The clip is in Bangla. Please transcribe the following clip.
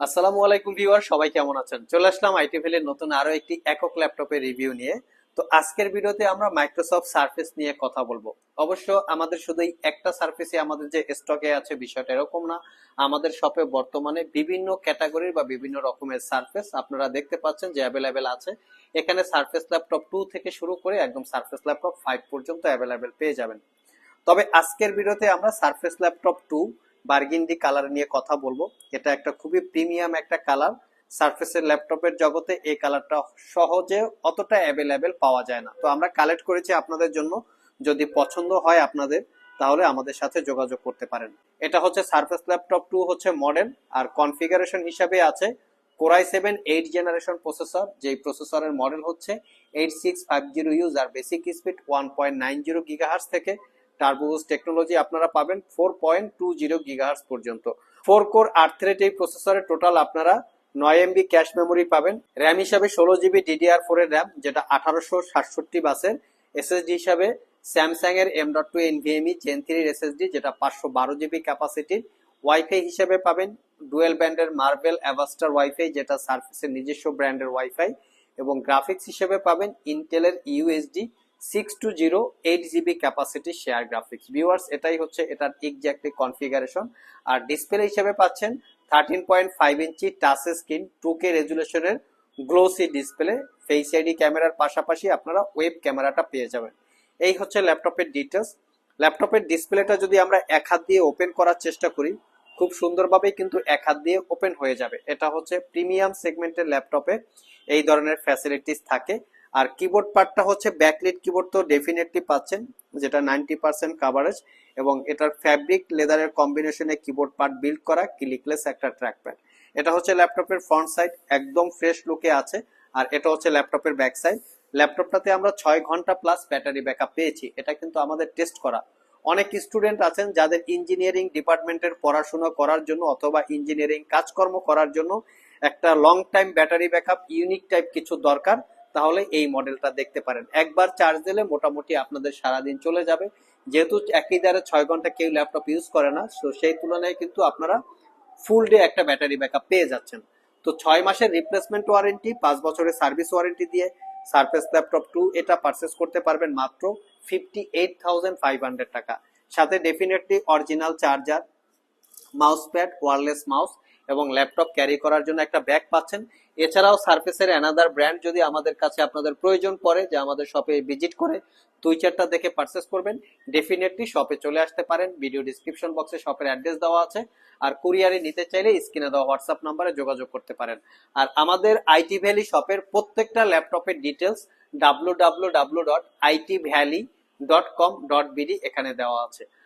আসসালামু আলাইকুম ভিউয়ার, সবাই কেমন আছেন? চলে আসলাম আইটি ভ্যালির নতুন আরও একটি একক ল্যাপটপের রিভিউ নিয়ে। তো আজকের ভিডিওতে আমরা মাইক্রোসফট সার্ফেস নিয়ে কথা বলব। অবশ্য আমাদের শুধু এই একটা সার্ফেসই আমাদের যে স্টকে আছে বিষয়টা এরকম না। আমাদের শপে বর্তমানে বিভিন্ন ক্যাটাগরির বা বিভিন্ন রকমের সার্ফেস আপনারা দেখতে পাচ্ছেন যে অ্যাভেলেবেল আছে। এখানে সার্ফেস ল্যাপটপ টু থেকে শুরু করে একদম সার্ফেস ল্যাপটপ ফাইভ পর্যন্ত অ্যাভেলেবেল পেয়ে যাবেন। তবে আজকের ভিডিওতে আমরা Surface Laptop two burgundy colour নিয়ে কথা বলব। এটা একটা খুবই প্রিমিয়াম একটা কালার সার্ফেসের ল্যাপটপের জগতে এই কালারটা সহজে অতটা অ্যাভেলেবেল পাওয়া যায় না। তো আমরা কালেক্ট করেছি আপনাদের জন্য। যদি পছন্দ হয় আপনাদের, তাহলে আমাদের সাথে যোগাযোগ করতে পারেন। এটা হচ্ছে সার্ফেস ল্যাপটপ টু হচ্ছে মডেল আর কনফিগারেশন হিসাবে আছে core i seven eight generation processor যেই প্রসেসরের মডেল হচ্ছে eight six five zero U আর basic speed one point nine zero gigahertz থেকে টার্বোস টেকনোলজি আপনারা পাবেন four point two zero gigahertz পর্যন্ত। ফোর কোর আট থ্রেড এই প্রসেসরের টোটাল আপনারা নয় এমবি ক্যাশ মেমোরি পাবেন। র্যাম হিসাবে ষোলো জিবি ডিডিআর ফোর এর র্যাম যেটা আঠারোশো সাতষট্টি বাসের এসএসডি হিসাবে স্যামসাং এর M dot two NVMe gen থ্রির এসএসডি যেটা পাঁচশো বারো জিবি ক্যাপাসিটির ওয়াইফাই হিসেবে পাবেন ডুয়েল ব্যান্ডের মার্বেল অ্যাভাস্টার ওয়াইফাই যেটা সার্ফেসের নিজস্ব ব্র্যান্ডের ওয়াইফাই এবং গ্রাফিক্স হিসেবে পাবেন ইন্টেলের UHD six two zero eight GB capacity share graphics viewers এটাই হচ্ছে এটার এক্স্যাক্টলি কনফিগারেশন আর ডিসপ্লে হিসেবে পাচ্ছেন thirteen point five inch touch screen two K রেজুলেশনের glossy display face ID ক্যামেরার পাশাপাশি আপনারা ওয়েব ক্যামেরাটা পেয়ে যাবেন। এই হচ্ছে ল্যাপটপের ডিটেলস ল্যাপটপের ডিসপ্লেটা যদি আমরা এক হাত দিয়ে ওপেন করার চেষ্টা করি, খুব সুন্দরভাবে কিন্তু এক হাত দিয়ে ওপেন হয়ে যাবে। এটা হচ্ছে প্রিমিয়াম সেগমেন্টের ল্যাপটপে এই ধরনের ফ্যাসিলিটিস থাকে। আর কিবোর্ড পার্টটা হচ্ছে ব্যাকলিট কিবোর্ড তো ডেফিনেটলি পাচ্ছেন, যেটা নাইনটি পার্সেন্ট কাভারেজ এবং এটার ফ্যাব্রিক লেদারের কম্বিনেশনে কিবোর্ড পার্ট বিল্ড করা ক্লিকলেস একটা ট্র্যাক প্যাড এটা হচ্ছে ল্যাপটপের ফ্রন্ট সাইড একদম ফ্রেশ লুকে আছে, আর এটা হচ্ছে ল্যাপটপের ব্যাক সাইড ল্যাপটপটাতে আমরা ছয় ঘণ্টা প্লাস ব্যাটারি ব্যাকআপ পেয়েছি, এটা কিন্তু আমাদের টেস্ট করা। অনেক স্টুডেন্ট আছেন যাদের ইঞ্জিনিয়ারিং ডিপার্টমেন্টের পড়াশোনা করার জন্য অথবা ইঞ্জিনিয়ারিং কাজকর্ম করার জন্য একটা long time battery backup unique type কিছু দরকার। তাহলে এই মডেলটা দেখতে পারেন। একবার চার্জ দিলে মোটামুটি আপনাদের সারাদিন চলে যাবে। যেহেতু একই দ্বারা ছয় ঘণ্টা কেউ ল্যাপটপ ইউজ করে না তো সেই তুলনায় কিন্তু আপনারা ফুল ডে একটা ব্যাটারি ব্যাকআপ পেয়ে যাচ্ছেন। তো ছয় মাসের রিপ্লেসমেন্ট ওয়ারেন্টি পাঁচ বছরের সার্ভিস ওয়ারেন্টি দিয়ে সার্ফেস ল্যাপটপ টু এটা পারচেস করতে পারবেন মাত্র fifty eight thousand five hundred টাকা। সাথে definitely original charger mouse pad wireless mouse এবং ল্যাপটপ ক্যারি করার জন্য একটা ব্যাগ পাচ্ছেন। এছাড়াও সার্ফেসের অ্যানাদার ব্র্যান্ড যদি আমাদের কাছে আপনাদের প্রয়োজন পড়ে, যে আমাদের শপে ভিজিট করে, দুই চারটা দেখে পারচেস করবেন ডেফিনেটলি শপে চলে আসতে পারেন। ভিডিও ডিসক্রিপশন বক্সে শপের অ্যাড্রেস দেওয়া আছে। আর কুরিয়ারে নিতে চাইলে স্ক্রিনে দেওয়া হোয়াটসঅ্যাপ নাম্বারে যোগাযোগ করতে পারেন। আর আমাদের আইটি ভ্যালি শপের প্রত্যেকটা ল্যাপটপের details W W W dot IT valley dot com dot BD এখানে দেওয়া আছে।